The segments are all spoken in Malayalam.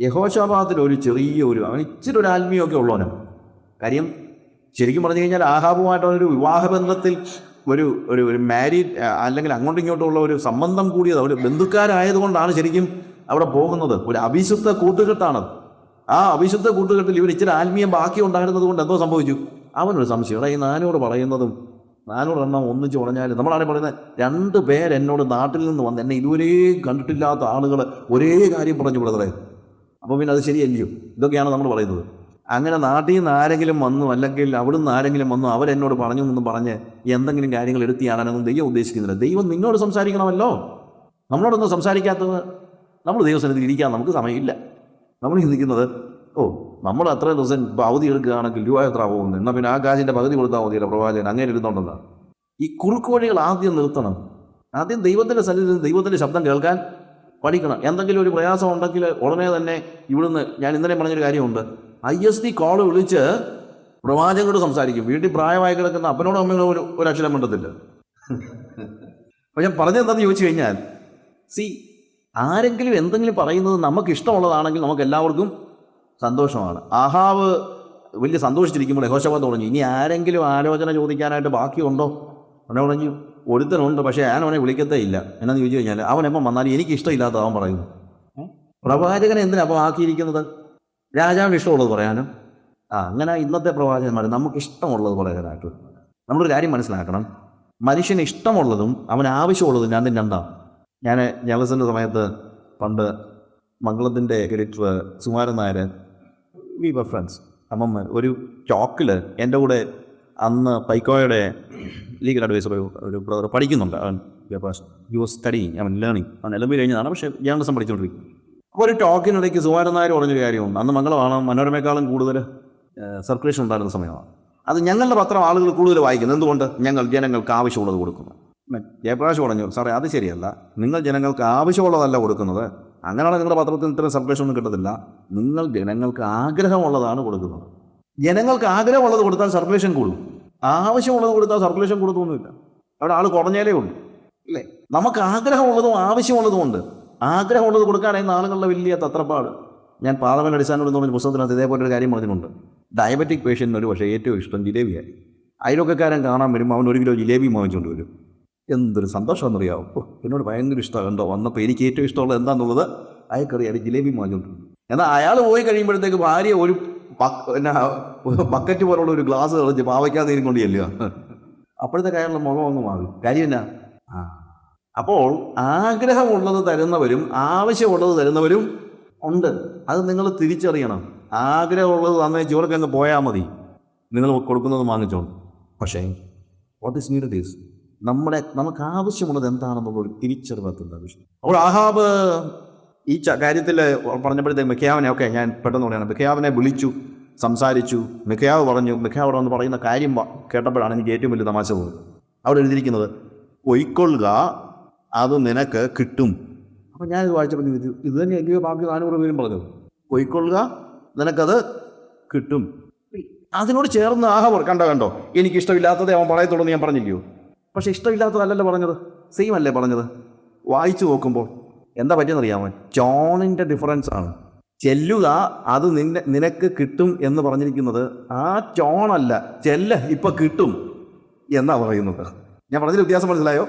യഹോശാപാത്തിൽ ഒരു ചെറിയ ഒരു അവൻ ഇച്ചിരി ഒരു ആത്മീയമൊക്കെ ഉള്ളവനാണ് കാര്യം ശരിക്കും പറഞ്ഞു കഴിഞ്ഞാൽ ആഹാബുമായിട്ടുള്ള ഒരു വിവാഹബന്ധത്തിൽ ഒരു ഒരു ഒരു മാരീഡ് അല്ലെങ്കിൽ അങ്ങോട്ടും ഇങ്ങോട്ടും ഉള്ള ഒരു സംബന്ധം കൂടിയത് ഒരു ബന്ധുക്കാരായതുകൊണ്ടാണ് ശരിക്കും അവിടെ പോകുന്നത്. ഒരു അവിശുദ്ധ കൂട്ടുകെട്ടാണ് ആ അവിശുദ്ധ കൂട്ടുകെട്ടിൽ ഇവർ ഇച്ചിരി ആത്മീയം ബാക്കി ഉണ്ടായിരുന്നത് കൊണ്ട് എന്തോ സംഭവിച്ചു. അവനൊരു സംശയം എടാ ഈ നാനോട് പറയുന്നതും നാനൂറ് എണ്ണം ഒന്നിച്ച് ഉടഞ്ഞാൽ നമ്മളാണ് പറയുന്നത് രണ്ട് പേരെന്നോട് നാട്ടിൽ നിന്ന് വന്ന് എന്നെ ഇതുവരെയും കണ്ടിട്ടില്ലാത്ത ആളുകൾ ഒരേ കാര്യം പറഞ്ഞു ബ്രദറെ. അപ്പോൾ പിന്നെ അത് ശരിയല്ലയോ? ഇതൊക്കെയാണ് നമ്മൾ പറയുന്നത്. അങ്ങനെ നാട്ടിൽ നിന്ന് ആരെങ്കിലും വന്നു അല്ലെങ്കിൽ അവിടുന്ന് ആരെങ്കിലും വന്നു അവരെന്നോട് പറഞ്ഞു എന്നും പറഞ്ഞ് എന്തെങ്കിലും കാര്യങ്ങൾ എടുത്തിയാണെന്നൊന്നും ദൈവം ഉദ്ദേശിക്കുന്നില്ല. ദൈവം നിന്നോട് സംസാരിക്കണമല്ലോ. നമ്മളോടൊന്നും സംസാരിക്കാത്തത് നമ്മൾ ദൈവസന്നിധിയിൽ ഇരിക്കാൻ നമുക്ക് സമയമില്ല. നമ്മൾ ചിന്തിക്കുന്നത് ഓ നമ്മൾ അത്ര ദിവസം അവധി എടുക്കുകയാണെങ്കിൽ രൂപ എത്ര പോകുന്നു? എന്നാൽ പിന്നെ ആ കാശിന്റെ പകുതി കൊടുത്താൽ മതിയല്ലോ പ്രവാചകൻ. അങ്ങനെ ഇരുന്നുണ്ടെന്നാണ് ഈ കുറുക്കോഴികൾ ആദ്യം നിർത്തണം. ആദ്യം ദൈവത്തിന്റെ സന്നിധിയിൽ ദൈവത്തിന്റെ ശബ്ദം കേൾക്കാൻ പഠിക്കണം. എന്തെങ്കിലും ഒരു പ്രയാസം ഉണ്ടെങ്കിൽ ഉടനെ തന്നെ ഇവിടുന്ന് ഞാൻ ഇന്നലെ പറഞ്ഞൊരു കാര്യമുണ്ട്. ഐ എസ് ഡി കോൾ വിളിച്ച് പ്രവാചകനോട് സംസാരിക്കും. വീട്ടിൽ പ്രായമായി കിടക്കുന്ന അപ്പനോടും അമ്മയോടും ഒരു ഒരു അക്ഷരം മിണ്ടത്തില്ല. അപ്പോൾ ഞാൻ പറഞ്ഞെന്താന്ന് ചോദിച്ചു കഴിഞ്ഞാൽ സി ആരെങ്കിലും എന്തെങ്കിലും പറയുന്നത് നമുക്ക് ഇഷ്ടമുള്ളതാണെങ്കിൽ നമുക്ക് എല്ലാവർക്കും സന്തോഷമാണ്. ആഹാവ് വലിയ സന്തോഷിച്ചിരിക്കുമ്പോൾ യഹോശവ തുടങ്ങി. ഇനി ആരെങ്കിലും ആലോചന ചോദിക്കാനായിട്ട് ബാക്കിയുണ്ടോ? അവനെ പറഞ്ഞു ഒരുത്തനുണ്ട് പക്ഷേ ഞാൻ അവനെ വിളിക്കത്തേ ഇല്ല. എന്നാന്ന് ചോദിച്ചു കഴിഞ്ഞാൽ അവൻ എപ്പം വന്നാലും എനിക്ക് ഇഷ്ടമില്ലാത്ത അവൻ പറയുന്നു? പ്രവാചകനെ എന്തിനാ അപ്പോൾ ആക്കിയിരിക്കുന്നത്? രാജാവിന് ഇഷ്ടമുള്ളത് പറയാനും. ആ അങ്ങനെ ഇന്നത്തെ പ്രവാചകന്മാർ നമുക്ക് ഇഷ്ടമുള്ളത് പറയാനായിട്ട് നമ്മളൊരു കാര്യം മനസ്സിലാക്കണം. മനുഷ്യന് ഇഷ്ടമുള്ളതും അവന് ആവശ്യമുള്ളതും ഞാൻ രണ്ടാം. ഞാൻ ജലസിന്റെ സമയത്ത് പണ്ട് മംഗളത്തിന്റെ editor Sumaran Nair we were friends അപ്പം ഒരു ചോക്കിൽ എന്റെ കൂടെ അന്ന് പൈക്കോയുടെ ലീഗൽ അഡ്വൈസർ ഒരു ബ്രദർ പഠിക്കുന്നുണ്ട്. അവൻ യു വാസ് സ്റ്റഡിങ് അവൻ ലേണിംഗ് അവൻ എല്ലാം കഴിഞ്ഞതാണ് പക്ഷേ ജേർണലിസം പഠിച്ചുകൊണ്ടിരിക്കും അപ്പോൾ ഒരു ടോക്കിനിടയ്ക്ക് സുമാരൻ നായർ പറഞ്ഞൊരു കാര്യമുണ്ട്. അന്ന് മംഗളമാണ് മനോരമയെക്കാളും കൂടുതൽ സർക്കുലേഷൻ ഉണ്ടായിരുന്ന സമയമാണ്. അത് ഞങ്ങളുടെ പത്രം ആളുകൾ കൂടുതൽ വായിക്കുന്നത് എന്തുകൊണ്ട്? ഞങ്ങൾ ജനങ്ങൾക്ക് ആവശ്യമുള്ളത് കൊടുക്കുന്നു. ജയപ്രകാശ് പറഞ്ഞു സാറേ അത് ശരിയല്ല. നിങ്ങൾ ജനങ്ങൾക്ക് ആവശ്യമുള്ളതല്ല കൊടുക്കുന്നത്. അങ്ങനെയാണ് നിങ്ങളുടെ പത്രത്തിൽ ഇത്രയും സർക്കുലേഷൻ ഒന്നും കിട്ടത്തില്ല. നിങ്ങൾ ജനങ്ങൾക്ക് ആഗ്രഹമുള്ളതാണ് കൊടുക്കുന്നത്. ജനങ്ങൾക്ക് ആഗ്രഹമുള്ളത് കൊടുത്താൽ സർക്കുലേഷൻ കൂടും. ആവശ്യമുള്ളത് കൊടുത്താൽ സർക്കുലേഷൻ കൊടുത്തൊന്നുമില്ല. അവിടെ ആൾ കുറഞ്ഞാലേ ഉള്ളൂ. അല്ലേ? നമുക്ക് ആഗ്രഹമുള്ളതും ആവശ്യമുള്ളതും ഉണ്ട്. ആഗ്രഹമുള്ളത് കൊടുക്കാനായിരുന്നു ആളുകളുടെ വലിയ തത്രപ്പാട്. ഞാൻ പാർലമെന്റ് അടിസ്ഥാനത്തിൽ പറഞ്ഞ പുസ്തകത്തിനകത്ത് ഇതേപോലെ ഒരു കാര്യം പറഞ്ഞിട്ടുണ്ട്. ഡയബറ്റിക് പേഷ്യന്റിന് ഒരു പക്ഷേ ഏറ്റവും ഇഷ്ടം ജിലേബിയായി അയൽവക്കക്കാരൻ കാണാൻ വരുമ്പോൾ അവൻ ഒരു കിലോ ജിലേബി വാങ്ങിച്ചുകൊണ്ട് വരും. എന്തൊരു സന്തോഷമെന്നറിയാവും ഓ എന്നോട് ഭയങ്കര ഇഷ്ടമാണ് കണ്ടോ? വന്നപ്പോൾ എനിക്ക് ഏറ്റവും ഇഷ്ടമുള്ളത് എന്താണെന്നുള്ളത് അയാൾക്കറിയാം ജിലേബി വാങ്ങിച്ചുകൊണ്ട് എന്നാൽ അയാൾ പോയി കഴിയുമ്പോഴത്തേക്ക് ഭാര്യ ഒരു എന്നാ ബക്കറ്റ് പോലുള്ള ഒരു ഗ്ലാസ് കളിച്ച് പാവയ്ക്കാതെ കൊണ്ട് ചെല്ലുക. അപ്പോഴത്തെ കാര്യമുള്ള മുഖം ഒന്ന് മാറും. കാര്യം എന്നാ? അപ്പോൾ ആഗ്രഹമുള്ളത് തരുന്നവരും ആവശ്യമുള്ളത് തരുന്നവരും ഉണ്ട്. അത് നിങ്ങൾ തിരിച്ചറിയണം. ആഗ്രഹമുള്ളത് തന്നെ ചോറൊക്കെ അങ്ങ് പോയാൽ മതി. നിങ്ങൾ കൊടുക്കുന്നത് വാങ്ങിച്ചോളൂ. പക്ഷേ വാട്ട് ഇസ് നീഡ് ഈസ് നമ്മുടെ നമുക്ക് ആവശ്യമുള്ളത് എന്താണെന്നുള്ള ഒരു തിരിച്ചറിവത്തിന്റെ ആവശ്യം അപ്പോൾ ആഹാബ് ഈ കാര്യത്തിൽ പറഞ്ഞപ്പോഴത്തേക്ക് മിഖ്യാവിനെ ഒക്കെ ഞാൻ പെട്ടെന്ന് പറയണം മിഖ്യാവിനെ വിളിച്ചു സംസാരിച്ചു. മിഖ്യാവ് പറഞ്ഞു മിഖ്യാവ് വന്ന് പറയുന്ന കാര്യം കേട്ടപ്പോഴാണ് എനിക്ക് ഏറ്റവും വലിയ തമാശ പോകുന്നത് അവിടെ എഴുതിയിരിക്കുന്നത് പൊയ്ക്കൊള്ളുക അത് നിനക്ക് കിട്ടും. അപ്പം ഞാൻ ഇത് വായിച്ചപ്പോൾ ഇത് തന്നെ എനിക്ക് ബാക്കി നാനൂറ് പേരും പറഞ്ഞത് പൊയ്ക്കൊള്ളുക നിനക്കത് കിട്ടും. അതിനോട് ചേർന്ന് ആഹവർ കണ്ടോ കണ്ടോ? എനിക്ക് ഇഷ്ടമില്ലാത്തതേ അവൻ പറയത്തുള്ളൂ എന്ന് ഞാൻ പറഞ്ഞില്ലയോ? പക്ഷെ ഇഷ്ടമില്ലാത്തതല്ലല്ലോ പറഞ്ഞത്. സെയിം അല്ലേ പറഞ്ഞത്? വായിച്ചു നോക്കുമ്പോൾ എന്താ പറ്റിയെന്നറിയാമോ ജോണിന്റെ ഡിഫറൻസ് ആണ്. ചെല്ലുക അത് നിന്നെ നിനക്ക് കിട്ടും എന്ന് പറഞ്ഞിരിക്കുന്നത് ആ ചോണല്ല ചെല്ല ഇപ്പോൾ കിട്ടും എന്നാ പറയുന്നത്. ഞാൻ പറഞ്ഞതിൽ വ്യത്യാസം മനസ്സിലായോ?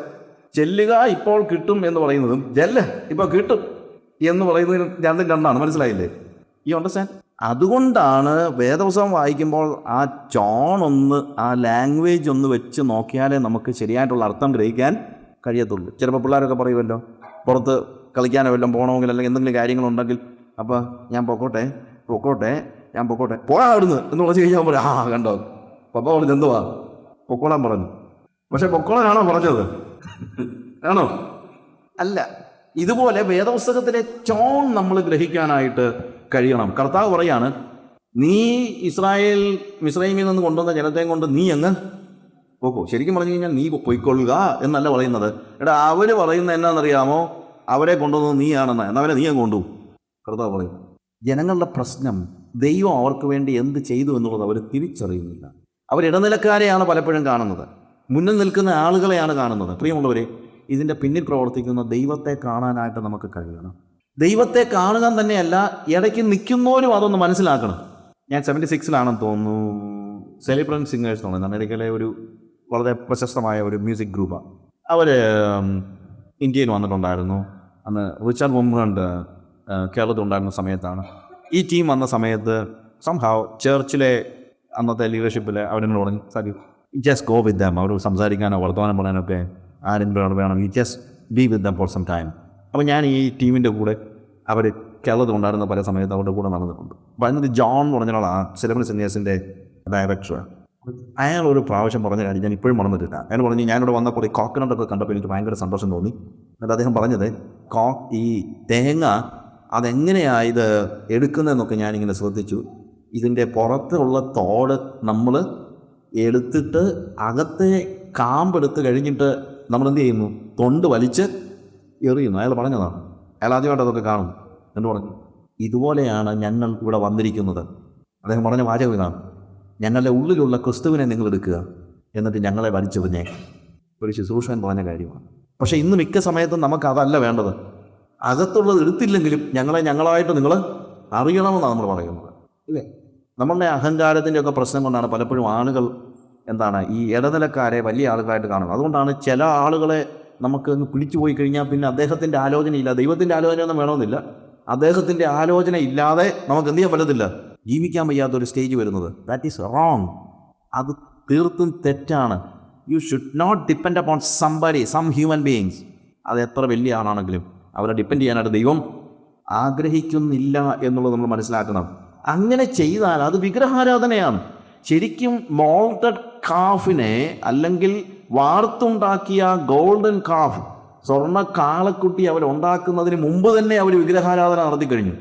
ചെല്ലുക ഇപ്പോൾ കിട്ടും എന്ന് പറയുന്നതും ജെല്ല ഇപ്പോൾ കിട്ടും എന്ന് പറയുന്നതിന് രണ്ടും രണ്ടാണ്. മനസ്സിലായില്ലേ? ഈ അണ്ടർസ്റ്റാൻഡ് അതുകൊണ്ടാണ് വേദപുസ്തകം വായിക്കുമ്പോൾ ആ ജോൺ ഒന്ന് ആ ലാംഗ്വേജ് ഒന്ന് വെച്ച് നോക്കിയാലേ നമുക്ക് ശരിയായിട്ടുള്ള അർത്ഥം ഗ്രഹിക്കാൻ കഴിയത്തുള്ളൂ. ചിലപ്പോൾ പിള്ളേരൊക്കെ പറയുമല്ലോ പുറത്ത് കളിക്കാനോ വല്ലതും പോകണമെങ്കിൽ അല്ലെങ്കിൽ എന്തെങ്കിലും കാര്യങ്ങളുണ്ടെങ്കിൽ അപ്പോൾ ഞാൻ പൊക്കോട്ടെ പൊക്കോട്ടെ ഞാൻ പൊക്കോട്ടെ. പോയാ അവിടുന്ന് എന്ന് പറഞ്ഞു കഴിഞ്ഞാൽ പറയും ആ കണ്ടോ. പപ്പ പറഞ്ഞു എന്തുവാ? പൊക്കോളാൻ പറഞ്ഞു. പക്ഷെ പൊക്കോളാനാണോ പറഞ്ഞത്? ആണോ? അല്ല. ഇതുപോലെ വേദപുസ്തകത്തിലെ ചോൺ നമ്മൾ ഗ്രഹിക്കാനായിട്ട് കഴിയണം. കർത്താവ് പറയാണ് നീ ഇസ്രായേൽ മിസ്രൈമിൽ നിന്ന് കൊണ്ടുവന്ന ജനത്തെയും കൊണ്ട് നീ അങ്ങ് പോക്കോ. ശരിക്കും പറഞ്ഞു കഴിഞ്ഞാൽ നീ പൊയ്ക്കൊള്ളുക എന്നല്ല പറയുന്നത്. എടാ അവർ പറയുന്ന എന്നാണെന്നറിയാമോ? അവരെ കൊണ്ടുവന്നത് നീയാണെന്ന്. എന്നാൽ അവരെ നീ അങ്ങ് കൊണ്ടുപോകും കർത്താവ് പറയും ജനങ്ങളുടെ പ്രശ്നം ദൈവം അവർക്ക് വേണ്ടി എന്ത് ചെയ്തു എന്നുള്ളത് അവർ തിരിച്ചറിയുന്നില്ല. അവർ ഇടനിലക്കാരെയാണ് പലപ്പോഴും കാണുന്നത്. മുന്നിൽ നിൽക്കുന്ന ആളുകളെയാണ് കാണുന്നത്. പ്രിയമുള്ളവരെ ഇതിന്റെ പിന്നിൽ പ്രവർത്തിക്കുന്ന ദൈവത്തെ കാണാനായിട്ട് നമുക്ക് കഴിയണം. ദൈവത്തെ കാണുക തന്നെയല്ല ഇടയ്ക്ക് നിൽക്കുന്നവരും അതൊന്ന് മനസ്സിലാക്കണം. ഞാൻ സെവന്റി സിക്സിലാണെന്ന് തോന്നുന്നു. സെലിബ്രൻ സിംഗേഴ്സ് എന്ന് പറയുന്നത് അമേരിക്കയിലെ ഒരു വളരെ പ്രശസ്തമായ ഒരു മ്യൂസിക് ഗ്രൂപ്പാണ്. അവർ ഇന്ത്യയിൽ വന്നിട്ടുണ്ടായിരുന്നു. അന്ന് റിച്ചാർഡ് മുംബ്രണ്ട് കേരളത്തിൽ ഉണ്ടായിരുന്ന സമയത്താണ്. ഈ ടീം വന്ന സമയത്ത് സംഹാവ് ചേർച്ചിലെ അന്നത്തെ ലീഡർഷിപ്പിൽ അവരെന്നോട് പറഞ്ഞു sorry just go with them അവർ സംസാരിക്കാനോ വർത്തമാനം പറയാനൊക്കെ ആരെങ്കിലും വേണം. ഈ just be with them for some time അപ്പോൾ ഞാൻ ഈ ടീമിന്റെ കൂടെ അവർ കേരളത്തിൽ ഉണ്ടായിരുന്ന പല സമയത്ത് അവരുടെ കൂടെ നടന്നിട്ടുണ്ട്. അപ്പോൾ അതിനകത്ത് ജോൺ എന്ന് പറഞ്ഞ ആളാണ് സിലബസ് സിനിയേഴ്സിന്റെ ഡയറക്ടർ അയാൾ ഒരു പ്രാവശ്യം പറഞ്ഞ കാര്യം ഞാൻ ഇപ്പോഴും മറന്നിട്ടില്ല. അയാൾ പറഞ്ഞു ഞാനിവിടെ വന്നപ്പോൾ ഈ കോക്കനട്ടൊക്കെ കണ്ടപ്പോൾ എനിക്ക് ഭയങ്കര സന്തോഷം തോന്നി. എന്നിട്ട് അദ്ദേഹം പറഞ്ഞത് കോ ഈ തേങ്ങ അതെങ്ങനെയാണ് ഇത് എടുക്കുന്നതെന്നൊക്കെ ഞാനിങ്ങനെ ശ്രദ്ധിച്ചു. ഇതിന്റെ പുറത്തുള്ള തോട് നമ്മൾ എടുത്തിട്ട് അകത്തെ കാമ്പെടുത്ത് കഴിഞ്ഞിട്ട് നമ്മൾ എന്ത് ചെയ്യുന്നു? തൊണ്ട് വലിച്ച് എറിയുന്നു. അയാൾ പറഞ്ഞതാണ്. അയാൾ ആദ്യമായിട്ട് അതൊക്കെ കാണും. എന്ന് പറഞ്ഞു? ഇതുപോലെയാണ് ഞങ്ങൾ ഇവിടെ വന്നിരിക്കുന്നത്. അദ്ദേഹം പറഞ്ഞ വാചകം ഇതാണ്. ഞങ്ങളുടെ ഉള്ളിലുള്ള ക്രിസ്തുവിനെ നിങ്ങൾ എടുക്കുക. എന്നിട്ട് ഞങ്ങളെ വലിച്ചെറിഞ്ഞേ ഒരു ശുശ്രൂഷൻ പറഞ്ഞ കാര്യമാണ്. പക്ഷേ ഇന്ന് മിക്ക സമയത്തും നമുക്ക് അതല്ല വേണ്ടത്. അകത്തുള്ളത് എടുത്തില്ലെങ്കിലും ഞങ്ങളെ ഞങ്ങളായിട്ട് നിങ്ങൾ അറിയണമെന്നാണ് നമ്മൾ പറയുന്നത്. ഇല്ലേ? നമ്മളുടെ അഹങ്കാരത്തിന്റെ ഒക്കെ പ്രശ്നം കൊണ്ടാണ് പലപ്പോഴും ആളുകൾ എന്താണ് ഈ ഇടനിലക്കാരെ വലിയ ആളുകളായിട്ട് കാണുന്നത്. അതുകൊണ്ടാണ് ചില ആളുകളെ നമുക്ക് അങ്ങ് പിടിച്ചു പോയി കഴിഞ്ഞാൽ പിന്നെ അദ്ദേഹത്തിന്റെ ആലോചനയില്ല ദൈവത്തിന്റെ ആലോചനയൊന്നും വേണമെന്നില്ല. അദ്ദേഹത്തിന്റെ ആലോചന ഇല്ലാതെ നമുക്ക് എന്ത് ചെയ്യാൻ പറ്റത്തില്ല? ജീവിക്കാൻ വയ്യാത്തൊരു സ്റ്റേജ് വരുന്നത്. ദാറ്റ് ഈസ് റോങ് അത് തീർത്തും തെറ്റാണ്. You should not depend upon somebody some human beings അത് എത്ര വലിയ ആളാണെങ്കിലും അവരെ ഡിപ്പെൻഡ് ചെയ്യാനായിട്ട് ദൈവം ആഗ്രഹിക്കുന്നില്ല എന്നുള്ളത് നമ്മൾ മനസ്സിലാക്കണം. അങ്ങനെ ചെയ്താൽ അത് വിഗ്രഹാരാധനയാണ്. ശരിക്കും മോൾട്ടഡ് കാഫിനെ അല്ലെങ്കിൽ വാർത്തുണ്ടാക്കിയ ഗോൾഡൻ കാഫ് സ്വർണ കാളക്കുട്ടി അവർ ഉണ്ടാക്കുന്നതിന് മുമ്പ് തന്നെ അവർ വിഗ്രഹാരാധന നടത്തി കഴിഞ്ഞു.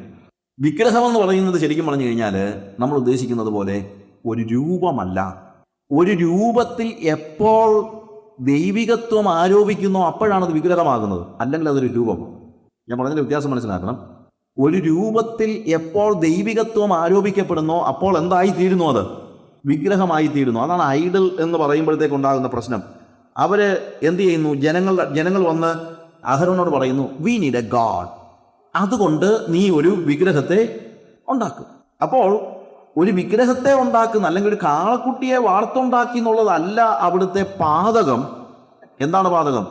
വിഗ്രഹം എന്ന് പറയുന്നത് ശരിക്കും പറഞ്ഞു കഴിഞ്ഞാൽ നമ്മൾ ഉദ്ദേശിക്കുന്നത് പോലെ ഒരു രൂപമല്ല. ഒരു രൂപത്തിൽ എപ്പോൾ ദൈവികത്വം ആരോപിക്കുന്നോ അപ്പോഴാണ് അത് വിഗ്രഹമാകുന്നത് അല്ലെങ്കിൽ അതൊരു രൂപം. ഞാൻ പറഞ്ഞതിന്റെ വ്യത്യാസം മനസ്സിലാക്കണം. ഒരു രൂപത്തിൽ എപ്പോൾ ദൈവികത്വം ആരോപിക്കപ്പെടുന്നോ അപ്പോൾ എന്തായി തീരുന്നു അത്? വിഗ്രഹമായി തീരുന്നു അതാണ് ഐഡൽ എന്ന് പറയുമ്പോഴത്തേക്ക് ഉണ്ടാകുന്ന പ്രശ്നം. അവർ എന്ത് ചെയ്യുന്നു? ജനങ്ങൾ ജനങ്ങൾ വന്ന് അഹരോനോട് പറയുന്നു വി നീഡ് എ ഗാഡ് അതുകൊണ്ട് നീ ഒരു വിഗ്രഹത്തെ ഉണ്ടാക്കും. അപ്പോൾ ഒരു വിഗ്രഹത്തെ ഉണ്ടാക്കുന്ന അല്ലെങ്കിൽ ഒരു കാളക്കുട്ടിയെ വാർത്തുണ്ടാക്കി എന്നുള്ളതല്ല അവിടുത്തെ പാതകം. എന്താണ് പാതകം?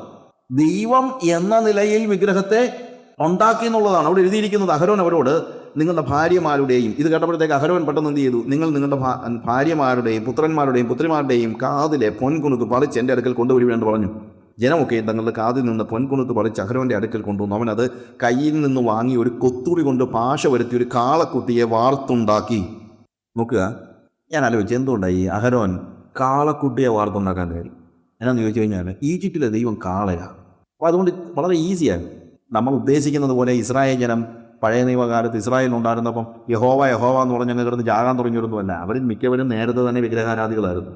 ദൈവം എന്ന നിലയിൽ വിഗ്രഹത്തെ ഉണ്ടാക്കി എന്നുള്ളതാണ്. അവിടെ എഴുതിയിരിക്കുന്നത് അഹരോൻ അവരോട് നിങ്ങളുടെ ഭാര്യമാരുടെയും ഇത് കേട്ടപ്പോഴത്തേക്ക് അഹരോൻ പെട്ടെന്ന് എന്ത് ചെയ്തു? നിങ്ങൾ നിങ്ങളുടെ ഭാര്യമാരുടെയും പുത്രന്മാരുടെയും പുത്രിമാരുടെയും കാതിലെ പൊൻകുണുക്ക് പറിച്ച് എന്റെ അടുക്കൽ കൊണ്ടുവരുമെന്ന് പറഞ്ഞു. ജനമൊക്കെ തങ്ങളുടെ കാതിൽ നിന്ന് പൊൻകുണുക്ക് പറിച്ച് അഹരോന്റെ അടുക്കൽ കൊണ്ടുവന്നു. അവനത് കയ്യിൽ നിന്ന് വാങ്ങി ഒരു കൊത്തുടി കൊണ്ട് പാശ വരുത്തി ഒരു കാളക്കുട്ടിയെ വാർത്തുണ്ടാക്കി. നോക്കുക. ഞാൻ ആലോചിച്ചു ഈ അഹരോൻ കാളക്കുട്ടിയെ വാർത്തുണ്ടാക്കാൻ കാര്യം എന്നാന്ന് ചോദിച്ചു കഴിഞ്ഞാൽ ഈജിപ്തിലെ ദൈവം കാളയാണ് അപ്പോൾ അതുകൊണ്ട് വളരെ ഈസിയാണ്. നമ്മൾ ഉദ്ദേശിക്കുന്നത് പോലെ ഇസ്രായേൽ ജനം പഴയ നിയമകാലത്ത് ഇസ്രായേലിൽ ഉണ്ടായിരുന്നപ്പം യഹോവ യഹോവ എന്ന് പറഞ്ഞ് അങ്ങ് കിടന്ന് ജാകാൻ തുടങ്ങിയിരുന്നുമല്ല അവരിൽ മിക്കവരും നേരത്തെ തന്നെ വിഗ്രഹാരാധികളായിരുന്നു.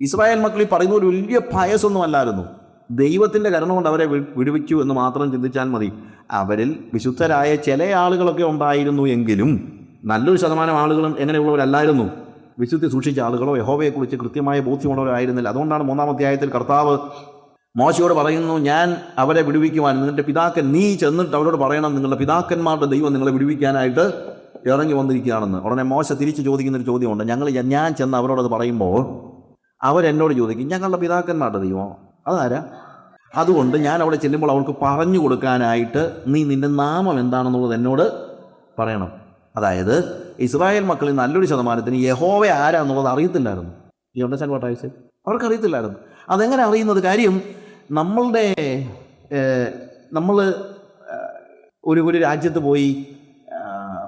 ഇസ്രായേൽ മക്കൾ ഈ പറയുന്ന ഒരു വലിയ ഭയസൊന്നും അല്ലായിരുന്നു. ദൈവത്തിന്റെ കരുണ കൊണ്ട് അവരെ വിടുവിച്ചു എന്ന് മാത്രം ചിന്തിച്ചാൽ മതി. അവരിൽ വിശുദ്ധരായ ചില ആളുകളൊക്കെ ഉണ്ടായിരുന്നു എങ്കിലും നല്ലൊരു ശതമാനം ആളുകളും എങ്ങനെയുള്ളവരല്ലായിരുന്നു? വിശുദ്ധി സൂക്ഷിച്ച ആളുകളോ യഹോവയെക്കുറിച്ച് കൃത്യമായ ബോധ്യമുള്ളവരായിരുന്നില്ല അതുകൊണ്ടാണ് മൂന്നാം അധ്യായത്തിൽ കർത്താവ് മോശയോട് പറയുന്നു ഞാൻ അവരെ വിടുവിക്കുവാൻ നിങ്ങളുടെ പിതാക്കൻ നീ ചെന്നിട്ട് അവരോട് പറയണം നിങ്ങളുടെ പിതാക്കന്മാരുടെ ദൈവം നിങ്ങളെ വിടുവിക്കാനായിട്ട് ഇറങ്ങി വന്നിരിക്കുകയാണെന്ന്. ഉടനെ മോശ തിരിച്ച് ചോദിക്കുന്നൊരു ചോദ്യമുണ്ട്. ഞങ്ങൾ ഞാൻ ചെന്ന് അവരോടത് പറയുമ്പോൾ അവരെന്നോട് ചോദിക്കും ഞങ്ങളുടെ പിതാക്കന്മാരുടെ ദൈവം? അതാരാ? അതുകൊണ്ട് ഞാൻ അവിടെ ചെല്ലുമ്പോൾ അവർക്ക് പറഞ്ഞു കൊടുക്കാനായിട്ട് നീ നിന്റെ നാമം എന്താണെന്നുള്ളത് എന്നോട് പറയണം. അതായത് ഇസ്രായേൽ മക്കളിൽ നല്ലൊരു ശതമാനത്തിന് യഹോവ ആരാന്നുള്ളത് അറിയത്തില്ലായിരുന്നു. ഈ അണ്ടർസ്റ്റാൻഡ് വാട്ട് ഐ സേ അവർക്ക് അറിയത്തില്ലായിരുന്നു അതെങ്ങനെ അറിയുന്നത്? കാര്യം നമ്മളുടെ നമ്മൾ ഒരു ഒരു രാജ്യത്ത് പോയി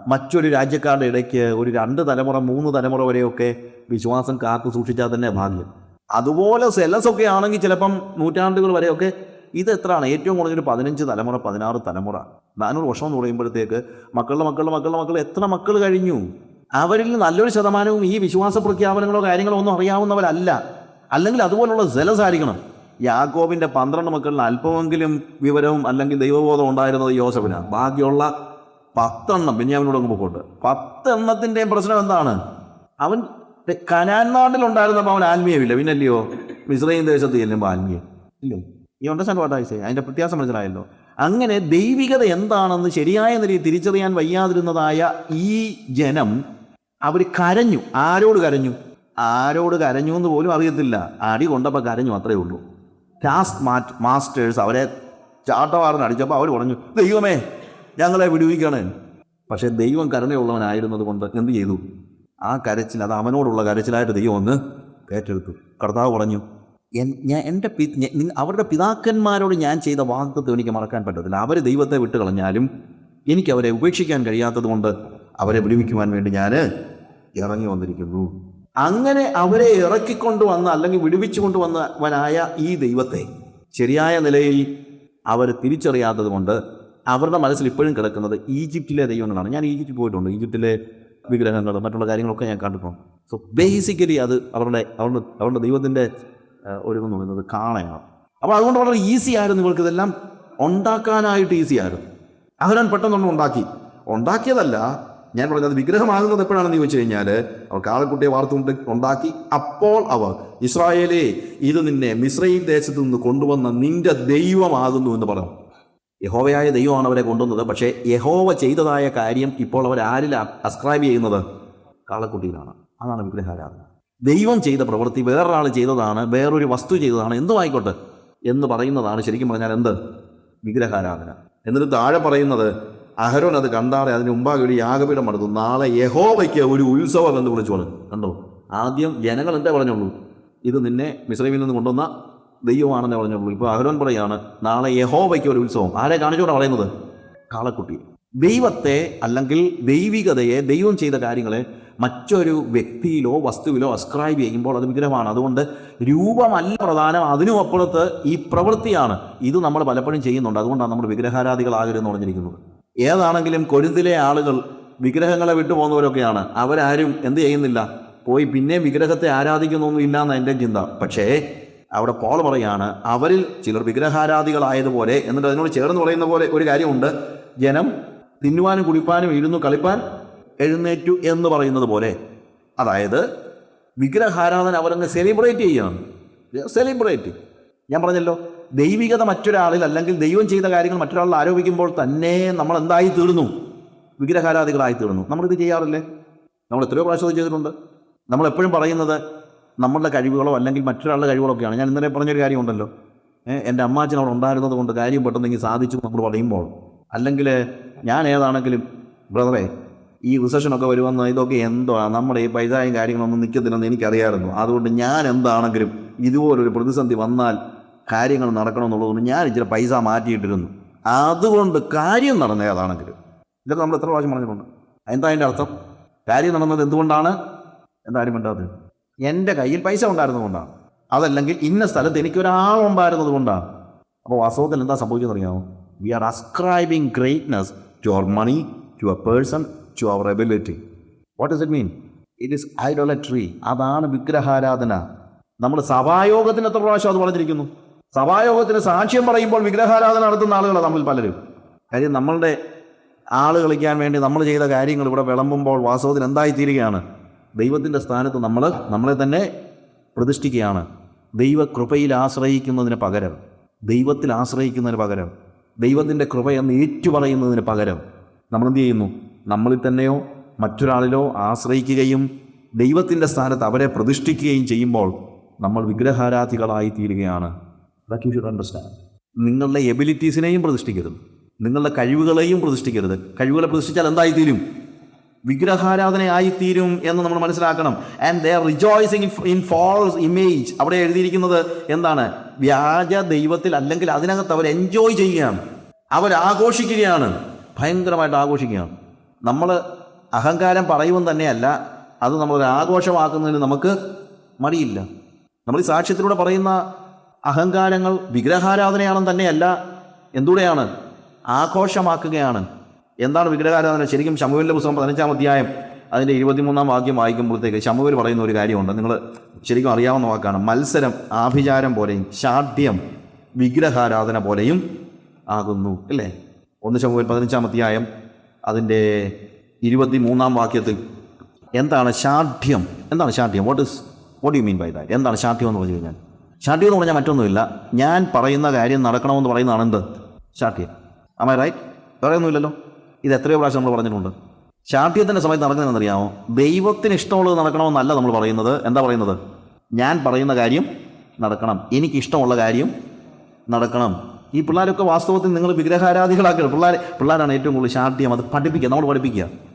മറ്റൊരു രാജ്യക്കാരുടെ ഇടയ്ക്ക് ഒരു രണ്ട് തലമുറ മൂന്ന് തലമുറ വരെയൊക്കെ വിശ്വാസം കാത്തു സൂക്ഷിച്ചാൽ തന്നെ ഭാഗ്യം. അതുപോലെ സെലസ് ഒക്കെ ആണെങ്കിൽ ചിലപ്പം നൂറ്റാണ്ടുകൾ വരെയൊക്കെ ഇത് എത്രയാണ് ഏറ്റവും കുറഞ്ഞൊരു പതിനഞ്ച് തലമുറ പതിനാറ് തലമുറ. നാനൂറ് വർഷം എന്ന് പറയുമ്പോഴത്തേക്ക് മക്കളുടെ മക്കളുടെ മക്കളുടെ മക്കൾ എത്ര മക്കൾ കഴിഞ്ഞു? അവരിൽ നല്ലൊരു ശതമാനവും ഈ വിശ്വാസ പ്രഖ്യാപനങ്ങളോ കാര്യങ്ങളോ ഒന്നും അറിയാവുന്നവരല്ല. അല്ലെങ്കിൽ അതുപോലുള്ള സെലസ് ആയിരിക്കണം. യാക്കോബിന്റെ പന്ത്രണ്ട് മക്കളിൽ അല്പമെങ്കിലും വിവരവും അല്ലെങ്കിൽ ദൈവബോധം ഉണ്ടായിരുന്നത് യോസഫിനാണ് ബാക്കിയുള്ള പത്തെണ്ണം ബെന്യാമിനോട് അങ്ങ് പോയിട്ട് പത്തെണ്ണത്തിന്റെയും പ്രശ്നം എന്താണ്? അവൻ കനാൻ നാട്ടിലുണ്ടായിരുന്നപ്പോൾ അവൻ ആത്മീയമില്ല. പിന്നല്ലയോ? മിശ്രയും ദേശത്ത് ചെല്ലുമ്പോൾ ആത്മീയം. ഇല്ലേ? ഈ അണ്ടർസ്റ്റാൻഡ് വാട്ട് ഐ സേ അതിന്റെ വ്യത്യാസം മനസ്സിലായല്ലോ. അങ്ങനെ ദൈവികത എന്താണെന്ന് ശരിയായ നിലയിൽ തിരിച്ചറിയാൻ വയ്യാതിരുന്നതായ ഈ ജനം അവർ കരഞ്ഞു. ആരോട് കരഞ്ഞു? ആരോട് കരഞ്ഞു എന്ന് പോലും അറിയത്തില്ല. അടി കൊണ്ടപ്പോൾ കരഞ്ഞു അത്രേ ഉള്ളൂ. ടാസ്ക് മാറ്റ് മാസ്റ്റേഴ്സ് അവരെ ചാട്ടവാറിന് അടിച്ചപ്പോൾ അവർ പറഞ്ഞു ദൈവമേ ഞങ്ങളെ വിടുവിക്കണേ. പക്ഷേ ദൈവം കരുണയുള്ളവനായിരുന്നത് കൊണ്ട് എന്ത് ചെയ്തു? ആ കരച്ചിൽ അത് അവനോടുള്ള കരച്ചിലായിട്ട് ദൈവം ഒന്ന് ഏറ്റെടുത്തു. കർത്താവ് പറഞ്ഞു ഞാൻ എന്റെ പി അവരുടെ പിതാക്കന്മാരോട് ഞാൻ ചെയ്ത വാഗ്ദത്വം എനിക്ക് മറക്കാൻ പറ്റത്തില്ല. അവർ ദൈവത്തെ വിട്ട് കളഞ്ഞാലും എനിക്ക് അവരെ ഉപേക്ഷിക്കാൻ കഴിയാത്തതുകൊണ്ട് അവരെ വിടുവിക്കുവാൻ വേണ്ടി ഞാൻ ഇറങ്ങി വന്നിരിക്കുന്നു. അങ്ങനെ അവരെ ഇറക്കിക്കൊണ്ടുവന്ന അല്ലെങ്കിൽ വിടുവിച്ചു കൊണ്ടുവന്നവനായ ഈ ദൈവത്തെ ശരിയായ നിലയിൽ അവർ തിരിച്ചറിയാത്തത് കൊണ്ട് അവരുടെ മനസ്സിൽ ഇപ്പോഴും കിടക്കുന്നത് ഈജിപ്തിലെ ദൈവങ്ങളാണ്. ഞാൻ ഈജിപ്തിൽ പോയിട്ടുണ്ട്. ഈജിപ്തിലെ വിഗ്രഹങ്ങൾ മറ്റുള്ള കാര്യങ്ങളൊക്കെ ഞാൻ കണ്ടിട്ടുണ്ട്. സോ ബേസിക്കലി അത് അവരുടെ അവരുടെ അവരുടെ ദൈവത്തിന്റെ ഒരു എന്നത് കാളയാണ്. അപ്പോൾ അതുകൊണ്ട് വളരെ ഈസി ആയിരുന്നു ഇവർക്ക് ഇതെല്ലാം ഉണ്ടാക്കാനായിട്ട് ഈസി ആയിരുന്നു. അവരാൻ പെട്ടെന്നൊന്നും ഉണ്ടാക്കി. ഉണ്ടാക്കിയതല്ല ഞാൻ പറഞ്ഞത് വിഗ്രഹമാകുന്നത് എപ്പോഴാണെന്ന് ചോദിച്ചു കഴിഞ്ഞാൽ അവർ കാളക്കുട്ടിയെ വാർത്തുകൊണ്ട് ഉണ്ടാക്കി. അപ്പോൾ അവർ ഇസ്രായേലേ ഇത് നിന്നെ മിശ്രയിൽ ദേശത്ത് നിന്ന് കൊണ്ടുവന്ന നിന്റെ ദൈവമാകുന്നു എന്ന് പറഞ്ഞു. യഹോവയായ ദൈവമാണ് അവരെ കൊണ്ടുവന്നത്. പക്ഷേ യഹോവ ചെയ്തതായ കാര്യം ഇപ്പോൾ അവർ ആരിലാണ് അസ്ക്രൈബ് ചെയ്യുന്നത്? കാളക്കുട്ടിയിലാണ്. അതാണ് വിഗ്രഹാരാധന. ദൈവം ചെയ്ത പ്രവൃത്തി വേറൊരാൾ ചെയ്തതാണ് വേറൊരു വസ്തു ചെയ്തതാണ് എന്തും ആയിക്കോട്ടെ എന്ന് പറയുന്നതാണ് ശരിക്കും പറഞ്ഞാൽ എന്ത്? വിഗ്രഹാരാധന. എന്നിട്ട് താഴെ പറയുന്നത് അഹരോൻ അത് കണ്ടാറെ അതിന് മുമ്പാകെ ഒരു യാഗപീഠം നടത്തു നാളെ യഹോവയ്ക്ക് ഒരു ഉത്സവം എന്ന് വിളിച്ചു പറഞ്ഞു കണ്ടോ? ആദ്യം ജനങ്ങൾ എന്താ പറഞ്ഞുള്ളൂ? ഇത് നിന്നെ മിശ്രമിൽ നിന്ന് കൊണ്ടുവന്ന ദൈവമാണെന്നേ പറഞ്ഞുള്ളൂ. ഇപ്പോൾ അഹരോൻ പറയാണ് നാളെ യഹോവയ്ക്ക് ഒരു ഉത്സവം. ആരെ കാണിച്ചുകൊണ്ടാണ് പറയുന്നത്? കാളക്കുട്ടി ദൈവത്തെ അല്ലെങ്കിൽ ദൈവികതയെ ദൈവം ചെയ്ത കാര്യങ്ങളെ മറ്റൊരു വ്യക്തിയിലോ വസ്തുവിലോ അസ്ക്രൈബ് ചെയ്യുമ്പോൾ അത് വിഗ്രഹമാണ്. അതുകൊണ്ട് രൂപമല്ല പ്രധാനം. അതിനും അപ്പുറത്ത് ഈ പ്രവൃത്തിയാണ്. ഇത് നമ്മൾ പലപ്പോഴും ചെയ്യുന്നുണ്ട്. അതുകൊണ്ടാണ് നമ്മൾ വിഗ്രഹാരാധികളാകരുതെന്ന് പറഞ്ഞിരിക്കുന്നത്. ഏതാണെങ്കിലും കൊരുന്തിലെ ആളുകൾ വിഗ്രഹങ്ങളെ വിട്ടു പോകുന്നവരൊക്കെയാണ്. അവരാരും എന്ത് ചെയ്യുന്നില്ല? പോയി പിന്നെയും വിഗ്രഹത്തെ ആരാധിക്കുന്നൊന്നും ഇല്ല എന്നാണ് എന്റെ ചിന്ത. പക്ഷേ അവിടെ പോൾ പറയാണ് അവരിൽ ചിലർ വിഗ്രഹാരാധികളായതുപോലെ എന്നിട്ട് അതിനോട് ചേർന്ന് പറയുന്ന പോലെ ഒരു കാര്യമുണ്ട്. ജനം തിന്നുവാനും കുടിപ്പാനും ഇരുന്നു കളിപ്പാൻ എഴുന്നേറ്റു എന്ന് പറയുന്നത് പോലെ. അതായത് വിഗ്രഹാരാധന അവരങ്ങ് സെലിബ്രേറ്റ് ചെയ്യണം. സെലിബ്രേറ്റ് ഞാൻ പറഞ്ഞല്ലോ ദൈവികത മറ്റൊരാളിൽ അല്ലെങ്കിൽ ദൈവം ചെയ്ത കാര്യങ്ങൾ മറ്റൊരാളിൽ ആരോപിക്കുമ്പോൾ തന്നെ നമ്മൾ എന്തായി തീർന്നു? വിഗ്രഹാരാധികളായി തീർന്നു. നമ്മളിത് ചെയ്യാറില്ലേ? നമ്മൾ എത്രയോ പ്രാവശ്യം അത് ചെയ്തിട്ടുണ്ട്. നമ്മൾ എപ്പോഴും പറയുന്നത് നമ്മളുടെ കഴിവുകളോ അല്ലെങ്കിൽ മറ്റൊരാളുടെ കഴിവുകളോ കഴിവുകളൊക്കെയാണ്. ഞാൻ ഇന്നലെ പറഞ്ഞൊരു കാര്യമുണ്ടല്ലോ എന്റെ അമ്മാച്ചൻ അവിടെ ഉണ്ടായിരുന്നത് കൊണ്ട് കാര്യം പെട്ടെന്നെങ്കിൽ സാധിച്ചു നമ്മൾ പറയുമ്പോൾ. അല്ലെങ്കിൽ ഞാൻ ഏതാണെങ്കിലും ബ്രദറെ ഈ റിസഷനൊക്കെ വരുമെന്ന് ഇതൊക്കെ എന്തോ നമ്മുടെ ഈ പൈതായും കാര്യങ്ങളൊന്നും നിൽക്കത്തില്ലെന്ന് എനിക്കറിയാമായിരുന്നു അതുകൊണ്ട് ഞാൻ എന്താണെങ്കിലും ഇതുപോലൊരു പ്രതിസന്ധി വന്നാൽ കാര്യങ്ങൾ നടക്കണമെന്നുള്ളതുകൊണ്ട് ഞാൻ ഇച്ചിരി പൈസ മാറ്റിയിട്ടിരുന്നു. അതുകൊണ്ട് കാര്യം നടന്ന ഏതാണെങ്കിലും. ഇതൊക്കെ നമ്മൾ എത്ര പ്രാവശ്യം പറഞ്ഞിട്ടുണ്ട്? എന്താ അതിന്റെ അർത്ഥം? കാര്യം നടന്നത് എന്തുകൊണ്ടാണ്? എന്താരും വേണ്ടാത്തത് എന്റെ കയ്യിൽ പൈസ ഉണ്ടായിരുന്നതുകൊണ്ടാണ് അതല്ലെങ്കിൽ ഇന്ന സ്ഥലത്ത് എനിക്കൊരാളുണ്ടായിരുന്നത് കൊണ്ടാണ്. അപ്പോൾ വാസ്തവത്തിൽ എന്താ സംഭവിക്കുന്നത് അറിയാമോ? We are ascribing greatness to our money to a person to our ability what is it mean it is idolatry അതാണ് വിഗ്രഹാരാധന. നമ്മൾ സഭായോഗത്തിന് എത്ര പ്രാവശ്യം അത് പറഞ്ഞിരിക്കുന്നു? സഭായോഗത്തിന് സാക്ഷ്യം പറയുമ്പോൾ വിഗ്രഹാരാധന നടത്തുന്ന ആളുകളാണ് നമ്മളിൽ പലരും. കാര്യം നമ്മളുടെ ആൾ കളിക്കാൻ വേണ്ടി നമ്മൾ ചെയ്ത കാര്യങ്ങൾ ഇവിടെ വിളമ്പുമ്പോൾ വാസ്തവത്തിൽ എന്തായിത്തീരുകയാണ്? ദൈവത്തിന്റെ സ്ഥാനത്ത് നമ്മൾ നമ്മളെ തന്നെ പ്രതിഷ്ഠിക്കുകയാണ്. ദൈവകൃപയിൽ ആശ്രയിക്കുന്നതിന് പകരം ദൈവത്തിൽ ആശ്രയിക്കുന്നതിന് പകരം ദൈവത്തിന്റെ കൃപയെന്ന് ഏറ്റുപറയുന്നതിന് പകരം നമ്മൾ എന്ത് ചെയ്യുന്നു? നമ്മളിൽ തന്നെയോ മറ്റൊരാളിലോ ആശ്രയിക്കുകയും ദൈവത്തിന്റെ സ്ഥാനത്ത് അവരെ പ്രതിഷ്ഠിക്കുകയും ചെയ്യുമ്പോൾ നമ്മൾ വിഗ്രഹാരാധികളായി തീരുകയാണ്. ദാറ്റ് യു ഷുഡ് അണ്ടർസ്റ്റാൻഡ് നിങ്ങളുടെ എബിലിറ്റീസിനെയും പ്രതിഷ്ഠിക്കരുത്. നിങ്ങളുടെ കഴിവുകളെയും പ്രതിഷ്ഠിക്കരുത്. കഴിവുകളെ പ്രതിഷ്ഠിച്ചാൽ എന്തായി തീരും വിഗ്രഹാരാധനയായിത്തീരും എന്ന് നമ്മൾ മനസ്സിലാക്കണം. And they are rejoicing in false image അവിടെ എഴുതിയിരിക്കുന്നത് എന്താണ്? വ്യാജ ദൈവത്തിൽ അല്ലെങ്കിൽ അതിനകത്ത് അവർ എൻജോയ് ചെയ്യുകയാണ്. അവരാഘോഷിക്കുകയാണ്. ഭയങ്കരമായിട്ട് ആഘോഷിക്കുകയാണ്. നമ്മൾ അഹങ്കാരം പറയുമെന്ന് തന്നെയല്ല അത് നമ്മളൊരു ആഘോഷമാക്കുന്നതിന് നമുക്ക് മടിയില്ല. നമ്മൾ ഈ സാക്ഷ്യത്തിലൂടെ പറയുന്ന അഹങ്കാരങ്ങൾ വിഗ്രഹാരാധനയാണെന്ന് തന്നെയല്ല എന്തുകൂടെയാണ് ആഘോഷമാക്കുകയാണ്. എന്താണ് വിഗ്രഹാരാധന? ശരിക്കും ശമുവിന്റെ പുസ്തകം പതിനഞ്ചാം അധ്യായം അതിന്റെ ഇരുപത്തിമൂന്നാം വാക്യം വായിക്കുമ്പോഴത്തേക്ക് ശമുവിൽ പറയുന്ന ഒരു കാര്യമുണ്ട്. നിങ്ങൾ ശരിക്കും അറിയാവുന്ന വാക്കാണ്. മത്സരം ആഭിചാരം പോലെയും ഷാഢ്യം വിഗ്രഹാരാധന പോലെയും ആകുന്നു അല്ലേ? ഒന്ന് ശമുവിൽ പതിനഞ്ചാം അധ്യായം അതിന്റെ ഇരുപത്തി മൂന്നാം വാക്യത്തിൽ എന്താണ് ഷാഠ്യം എന്താണ് ഷാഠ്യം what is what you mean by that എന്താണ് ഷാഠ്യം എന്ന് പറഞ്ഞു കഴിഞ്ഞാൽ? ഷാഠ്യം എന്ന് പറഞ്ഞാൽ മറ്റൊന്നുമില്ല. ഞാൻ പറയുന്ന കാര്യം നടക്കണമെന്ന് പറയുന്നതാണ് എന്ത്? ഷാഠ്യം അമ്മ റൈറ്റ് വേറെ ഒന്നുമില്ലല്ലോ. ഇത് എത്രയോ പ്രാവശ്യം നമ്മൾ പറഞ്ഞിട്ടുണ്ട്. ഷാഠ്യത്തിന്റെ സമയത്ത് നടക്കുന്നതെന്നറിയാമോ? ദൈവത്തിന് ഇഷ്ടമുള്ളത് നടക്കണമെന്നല്ല നമ്മൾ പറയുന്നത്. എന്താ പറയുന്നത്? ഞാൻ പറയുന്ന കാര്യം നടക്കണം. എനിക്കിഷ്ടമുള്ള കാര്യം നടക്കണം. ഈ പിള്ളേരൊക്കെ വാസ്തവത്തിൽ നിങ്ങൾ വിഗ്രഹാരാധികളാക്കുക പിള്ളേർ പിള്ളേരാണ് ഏറ്റവും കൂടുതൽ ശാഠ്യം. അത് പഠിപ്പിക്കുക. നമ്മൾ പഠിപ്പിക്കുക.